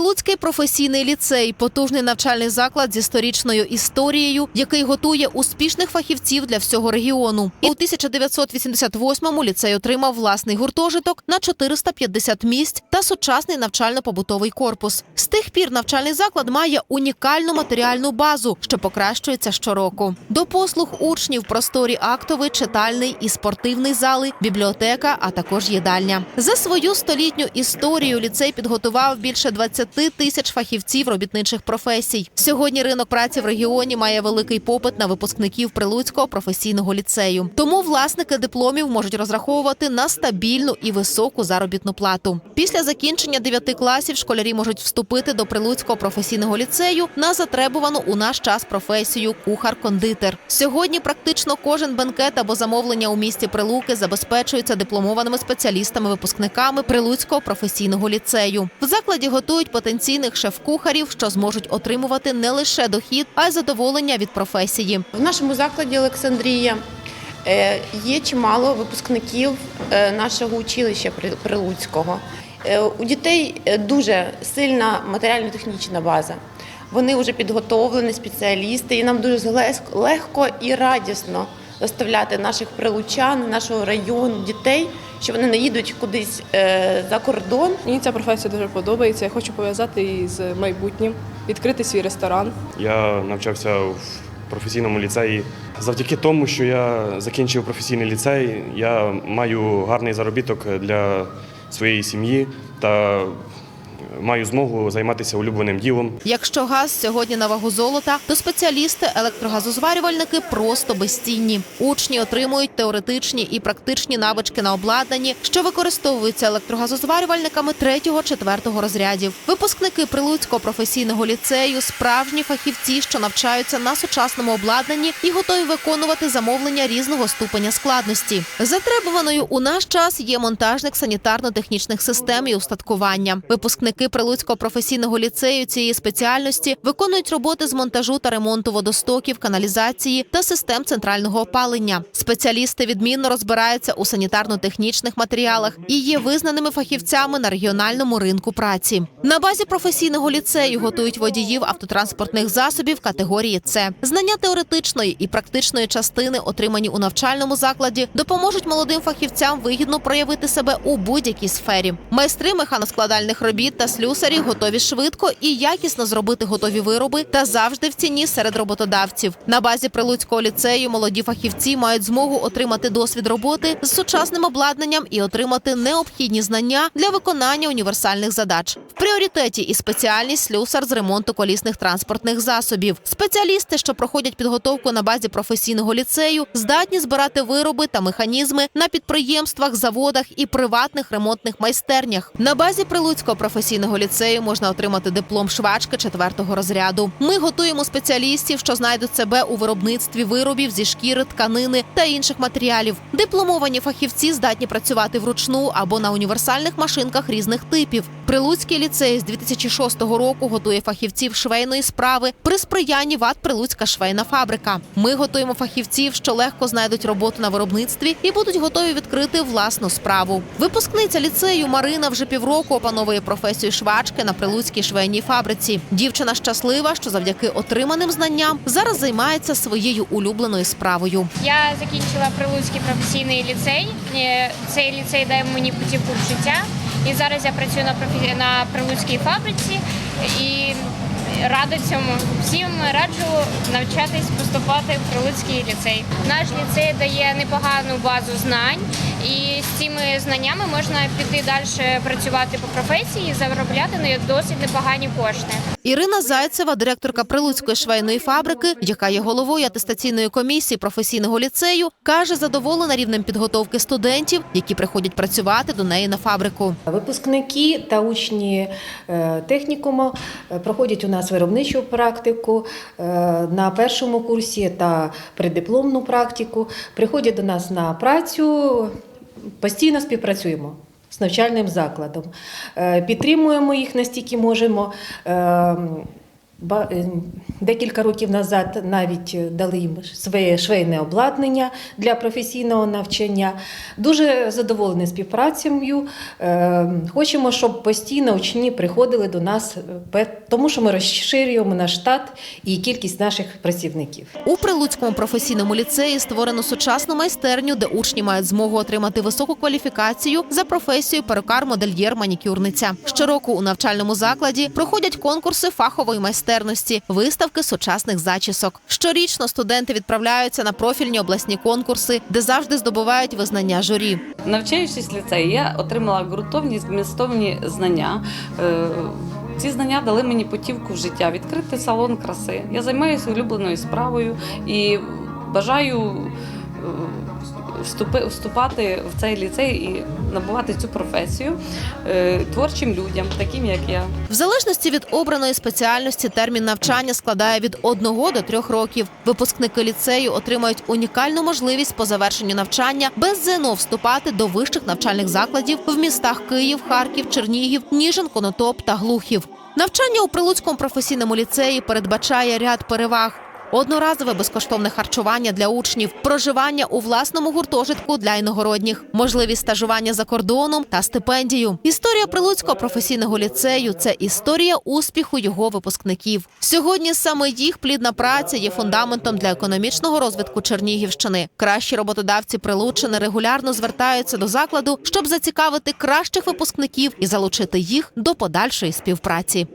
Прилуцький професійний ліцей потужний навчальний заклад зі сторічною історією, який готує успішних фахівців для всього регіону. І у 1988-му ліцей отримав власний гуртожиток на 450 місць та сучасний навчально-побутовий корпус. З тих пір навчальний заклад має унікальну матеріальну базу, що покращується щороку. До послуг учнів просторі актовий, читальний і спортивний зали, бібліотека, а також їдальня. За свою столітню історію ліцей підготував більше 20 тисяч фахівців робітничих професій. Сьогодні ринок праці в регіоні має великий попит на випускників Прилуцького професійного ліцею. Тому власники дипломів можуть розраховувати на стабільну і високу заробітну плату. Після закінчення 9 класів школярі можуть вступити до Прилуцького професійного ліцею на затребувану у наш час професію кухар-кондитер. Сьогодні практично кожен бенкет або замовлення у місті Прилуки забезпечується дипломованими спеціалістами-випускниками Прилуцького професійного ліцею. В закладі готують потенційних шеф-кухарів, що зможуть отримувати не лише дохід, а й задоволення від професії. В нашому закладі Олександрія е, є чимало випускників е, нашого училища При- Прилуцького. Е, У дітей дуже сильна матеріально-технічна база. Вони вже підготовлені спеціалісти, і нам дуже легко і радісно доставляти наших прилучан, нашого району, дітей, що вони не їдуть кудись е, за кордон. Мені ця професія дуже подобається. Я хочу пов'язати її з майбутнім, відкрити свій ресторан. Я навчався в професійному ліцеї. Завдяки тому, що я закінчив професійний ліцей, я маю гарний заробіток для своєї сім'ї та маю змогу займатися улюбленим ділом. Якщо газ сьогодні на вагу золота, то спеціалісти електрогазозварювальники просто безцінні. Учні отримують теоретичні і практичні навички на обладнанні, що використовуються електрогазозварювальниками 3-4 розрядів. Випускники Прилуцького професійного ліцею справжні фахівці, що навчаються на сучасному обладнанні і готові виконувати замовлення різного ступеня складності. Затребуваною у наш час є монтажник санітарно-технічних систем і устаткування. Випускники Прилуцького професійного ліцею цієї спеціальності виконують роботи з монтажу та ремонту водостоків, каналізації та систем центрального опалення. Спеціалісти відмінно розбираються у санітарно-технічних матеріалах і є визнаними фахівцями на регіональному ринку праці. На базі професійного ліцею готують водіїв автотранспортних засобів категорії С. Знання теоретичної і практичної частини, отримані у навчальному закладі, допоможуть молодим фахівцям вигідно проявити себе у будь-якій сфері. Майстри механоскладальних робіт та слюсарі готові швидко і якісно зробити готові вироби та завжди в ціні серед роботодавців. На базі Прилуцького ліцею молоді фахівці мають змогу отримати досвід роботи з сучасним обладнанням і отримати необхідні знання для виконання універсальних задач. Пріоритеті і спеціальність слюсар з ремонту колісних транспортних засобів. Спеціалісти, що проходять підготовку на базі професійного ліцею, здатні збирати вироби та механізми на підприємствах, заводах і приватних ремонтних майстернях. На базі Прилуцького професійного ліцею можна отримати диплом швачки четвертого розряду. Ми готуємо спеціалістів, що знайдуть себе у виробництві виробів зі шкіри, тканини та інших матеріалів. Дипломовані фахівці здатні працювати вручну або на універсальних машинках різних типів. Прилуцький ліцей з 2006 року готує фахівців швейної справи при сприянні ВАТ Прилуцька швейна фабрика. Ми готуємо фахівців, що легко знайдуть роботу на виробництві і будуть готові відкрити власну справу. Випускниця ліцею Марина вже півроку опановує професію швачки на прилуцькій швейній фабриці. Дівчина щаслива, що завдяки отриманим знанням зараз займається своєю улюбленою справою. Я закінчила Прилуцький професійний ліцей. Е, Цей ліцей дає мені путівку в життя. І зараз я працюю на профі... на Прилуцькій фабриці і рада цьому. Всім раджу навчатись поступати в Прилуцький ліцей. Наш ліцей дає непогану базу знань, і з цими знаннями можна піти далі працювати по професії і заробляти на досить непогані кошти. Ірина Зайцева, директорка Прилуцької швейної фабрики, яка є головою атестаційної комісії професійного ліцею, каже, задоволена рівнем підготовки студентів, які приходять працювати до неї на фабрику. Випускники та учні е, технікуму е, проходять у нас виробничу практику е, на першому курсі та преддипломну практику. Приходять до нас на працю, постійно співпрацюємо. З навчальним закладом Е, підтримуємо їх настільки можемо. Е, Декілька років назад навіть е, дали їм своє швейне обладнання для професійного навчання. Дуже задоволені співпрацею. Е, Хочемо, щоб постійно учні приходили до нас, тому що ми розширюємо наш штат і кількість наших працівників. У Прилуцькому професійному ліцеї створено сучасну майстерню, де учні мають змогу отримати високу кваліфікацію за професією перукар, модельєр, манікюрниця. Щороку у навчальному закладі проходять конкурси фахової майстерності, виставки сучасних зачісок. Щорічно студенти відправляються на профільні обласні конкурси, де завжди здобувають визнання журі. Навчаючись в ліцеї, я отримала ґрунтовні змістовні знання. Е, Ці знання дали мені путівку в життя, відкрити салон краси. Я займаюся улюбленою справою і бажаю е, вступи- вступати в цей ліцей і набувати цю професію е, творчим людям, таким як я. В залежності від обраної спеціальності термін навчання складає від 1 до 3 років. Випускники ліцею отримають унікальну можливість по завершенню навчання без ЗНО вступати до вищих навчальних закладів в містах Київ, Харків, Чернігів, Ніжин, Конотоп та Глухів. Навчання у Прилуцькому професійному ліцеї передбачає ряд переваг. Одноразове безкоштовне харчування для учнів, проживання у власному гуртожитку для іногородніх, можливість стажування за кордоном та стипендію. Історія Прилуцького професійного ліцею це історія успіху його випускників. Сьогодні саме їх плідна праця є фундаментом для економічного розвитку Чернігівщини. Кращі роботодавці Прилуччини регулярно звертаються до закладу, щоб зацікавити кращих випускників і залучити їх до подальшої співпраці.